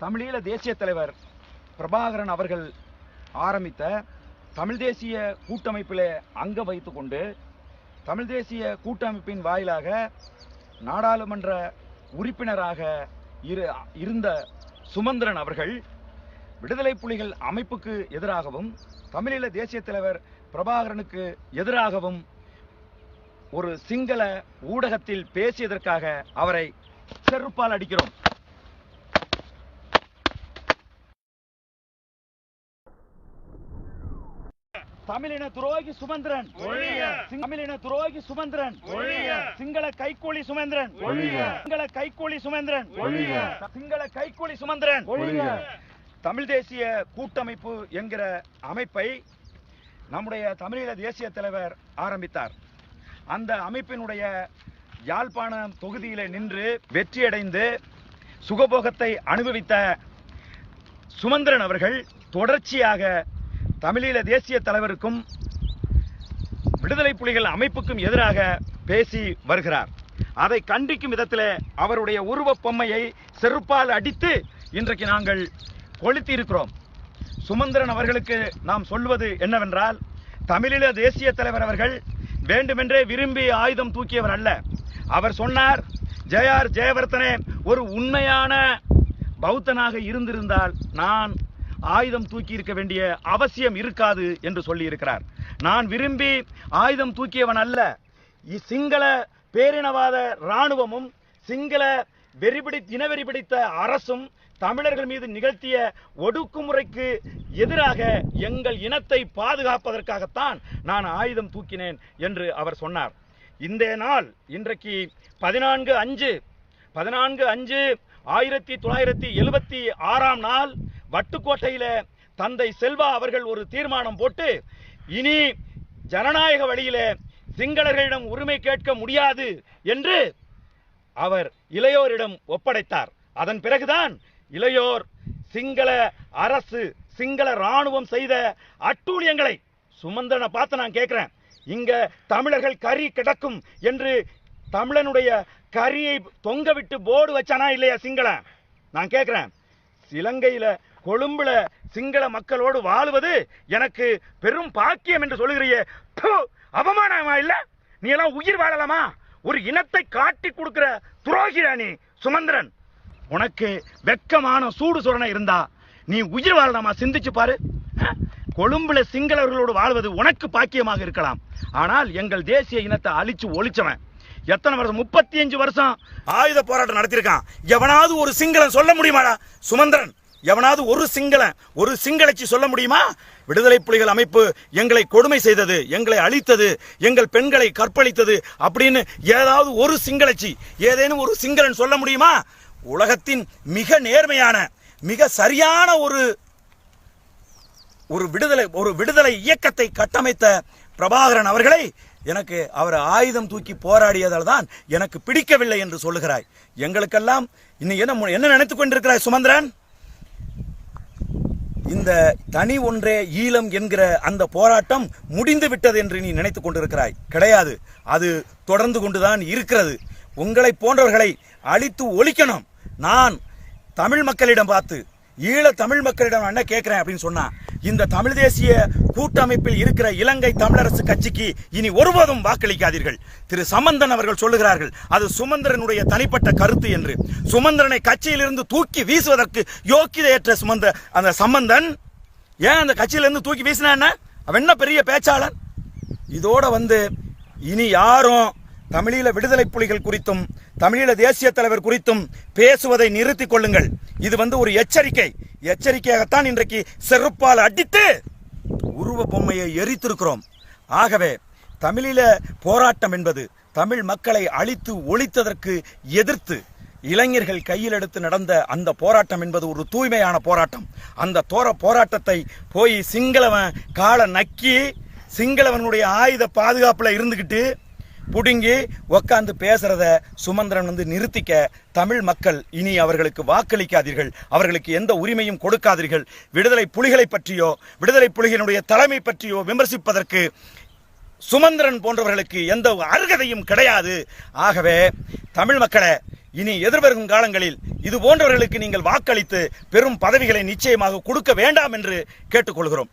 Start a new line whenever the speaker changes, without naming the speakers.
தமிழீழ தேசிய தலைவர் பிரபாகரன் அவர்கள் ஆரம்பித்த தமிழ் தேசிய கூட்டமைப்பில் அங்க வைத்து கொண்டு தமிழ் தேசிய கூட்டமைப்பின் வாயிலாக நாடாளுமன்ற உறுப்பினராக இரு இருந்த சுமந்திரன் அவர்கள் விடுதலை புலிகள் அமைப்புக்கு எதிராகவும் தமிழீழ தேசிய தலைவர் பிரபாகரனுக்கு எதிராகவும் ஒரு சிங்கள ஊடகத்தில் பேசியதற்காக அவரை செருப்பால் அடிக்கிறோம். தமிழின துரோகி சுமந்திரன். தமிழின துரோகி சுமந்திரன். சிங்கள கைக்கூலி சுமந்திரன். சிங்கள கைக்கூலி சுமந்திரன். சிங்கள கைக்கூலி சுமந்திரன். தமிழ் தேசிய கூட்டமைப்பு என்கிற அமைப்பை நம்முடைய தமிழீழ தேசிய தலைவர் ஆரம்பித்தார் அந்த அமைப்பினுடைய யாழ்ப்பாணம் தொகுதியில நின்று வெற்றியடைந்து சுகபோகத்தை அனுபவித்த சுமந்திரன் அவர்கள் தொடர்ச்சியாக தமிழீழ தேசிய தலைவருக்கும் விடுதலை புலிகள் அமைப்புக்கும் எதிராக பேசி வருகிறார். அதை கண்டிக்கும் விதத்தில் அவருடைய உருவப் பொம்மையை செருப்பால் அடித்து இன்றைக்கு நாங்கள் கொளுத்தி இருக்கிறோம் சுமந்திரன் அவர்களுக்கு நாம் சொல்வது என்னவென்றால் தமிழீழ தேசிய தலைவர் அவர்கள் வேண்டுமென்றே விரும்பி ஆயுதம் தூக்கியவர் அல்ல. அவர் சொன்னார் ஜெயார் ஜெயவர்த்தனே ஒரு உண்மையான பௌத்தனாக இருந்திருந்தால் நான் ஆயுதம் தூக்கி இருக்க வேண்டிய அவசியம் இருக்காது என்று சொல்லியிருக்கிறார். நான் விரும்பி ஆயுதம் தூக்கியவன் அல்ல. இ- சிங்கள பேரினவாத ராணுவமும் சிங்கள வெறிபிடி இனவெறி பிடித்த அரசும் தமிழர்கள் மீது நிகழ்த்திய ஒடுக்குமுறைக்கு எதிராக எங்கள் இனத்தை பாதுகாப்பதற்காகத்தான் நான் ஆயுதம் தூக்கினேன் என்று அவர் சொன்னார். இந்த நாள் இன்றைக்கு பதினான்கு அஞ்சு பதினான்கு அஞ்சு ஆயிரத்தி தொள்ளாயிரத்தி எழுபத்தி ஆறாம் நாள் வட்டுக்கோட்டையில தந்தை செல்வா அவர்கள் ஒரு தீர்மானம் போட்டு இனி ஜனநாயக வழியில சிங்களர்களிடம் உரிமை கேட்க முடியாது என்று அவர் இளையோரிடம் ஒப்படைத்தார். அதன் பிறகுதான் இளையோர் சிங்கள அரசு சிங்கள ராணுவம் செய்த அட்டூழியங்களை சுமந்திரனை பார்த்து நான் கேட்கிறேன். இங்க தமிழர்கள் கறி கிடக்கும் என்று தமிழனுடைய கரியை தொங்க விட்டு போர்டு வச்சானா இல்லையா சிங்களன்? நான் கேட்கிறேன். இலங்கையில கொழும்புல சிங்கள மக்களோடு வாழ்வது எனக்கு பெரும் பாக்கியம் என்று சொல்லுகிறியே. அவமானமா இல்ல? நீ எல்லாம் உயிர் வாழலாமா? ஒரு இனத்தை காட்டி கொடுக்கிற துரோகிடா நீ சுமந்திரன். உனக்கு வெக்கமான சூடு சுரணை இருந்தா நீ உயிர் வாழலாமா? சிந்திச்சு பாரு. கொழும்புல சிங்களவர்களோடு வாழ்வது உனக்கு பாக்கியமாக இருக்கலாம். ஆனால் எங்கள் தேசிய இனத்தை அழிச்சு ஒழிச்சவன். எத்தனை வருஷம்? முப்பத்தி அஞ்சு வருஷம் ஆயுத போராட்டம் நடத்திருக்கான் எவனாவது ஒரு சிங்களன் சொல்ல முடியுமாடா? சுமந்திரன். எவனாவது ஒரு சிங்களன் ஒரு சிங்களச்சி சொல்ல முடியுமா? விடுதலை புலிகள் அமைப்பு எங்களை கொடுமை செய்தது எங்களை அழித்தது எங்கள் பெண்களை கற்பழித்தது அப்படின்னு ஏதாவது ஒரு சிங்களச்சி ஏதேனும் ஒரு சிங்களன் சொல்ல முடியுமா? உலகத்தின் மிக நேர்மையான மிக சரியான ஒரு ஒரு விடுதலை ஒரு விடுதலை இயக்கத்தை கட்டமைத்த பிரபாகரன் அவர்களை எனக்கு அவர் ஆயுதம் தூக்கி போராடியதால் தான் எனக்கு பிடிக்கவில்லை என்று சொல்லுகிறாய். எங்களுக்கெல்லாம் இன்னும் என்ன என்ன நினைத்துக் கொண்டிருக்கிறாய் சுமந்திரன்? இந்த தனி ஒன்றே ஈழம் என்கிற அந்த போராட்டம் முடிந்து விட்டது என்று நீ நினைத்துக் கொண்டிருக்கிறாய். கிடையாது. அது தொடர்ந்து கொண்டுதான் இருக்கிறது. உங்களை போன்றவர்களை அழித்து ஒழிக்கணும். நான் தமிழ் மக்களிடம் பார்த்து ஈழ தமிழ் மக்களிடம் என்ன கேட்கிறேன் அப்படின்னு சொன்னா இந்த தமிழ் தேசிய கூட்டமைப்பில் இருக்கிற இலங்கை தமிழரசு கட்சிக்கு இனி ஒருபோதும் வாக்களிக்காதீர்கள். திரு சம்பந்தன் அவர்கள் சொல்லுகிறார்கள் அது சுமந்திரனுடைய தனிப்பட்ட கருத்து என்று. சுமந்திரனை கட்சியிலிருந்து தூக்கி வீசுவதற்கு யோக்கியதையற்ற சுமந்த அந்த சம்பந்தன் ஏன் அந்த கட்சியிலிருந்து தூக்கி வீசினா என்ன? அவன் என்ன பெரிய பேச்சாளன்? இதோட வந்து இனி யாரும் தமிழீழ விடுதலை புலிகள் குறித்தும் தமிழீழ தேசிய தலைவர் குறித்தும் பேசுவதை நிறுத்திக் கொள்ளுங்கள். இது வந்து ஒரு எச்சரிக்கை. எச்சரிக்கையாகத்தான் இன்றைக்கு செருப்பால் அடித்து உருவ பொம்மையை எரித்திருக்கிறோம். ஆகவே தமிழீழ போராட்டம் என்பது தமிழ் மக்களை அழித்து ஒழித்ததற்கு எதிர்த்து இளைஞர்கள் கையில் எடுத்து நடந்த அந்த போராட்டம் என்பது ஒரு தூய்மையான போராட்டம். அந்த தோர போராட்டத்தை போய் சிங்களவன் காலை நக்கி சிங்களவனுடைய ஆயுத பாதுகாப்பில் இருந்துக்கிட்டு புடுங்கி உக்காந்து பேசுறத சுமந்திரன் வந்து நிறுத்திக்க தமிழ் மக்கள் இனி அவர்களுக்கு வாக்களிக்காதீர்கள். அவர்களுக்கு எந்த உரிமையும் கொடுக்காதீர்கள். விடுதலை புலிகளை பற்றியோ விடுதலை புலிகளினுடைய தலைமை பற்றியோ விமர்சிப்பதற்கு சுமந்திரன் போன்றவர்களுக்கு எந்த அருகதையும் கிடையாது. ஆகவே தமிழ் மக்களை இனி எதிர்வரும் காலங்களில் இது போன்றவர்களுக்கு நீங்கள் வாக்களித்து பெரும் பதவிகளை நிச்சயமாக கொடுக்க வேண்டாம் என்று கேட்டுக்கொள்கிறோம்.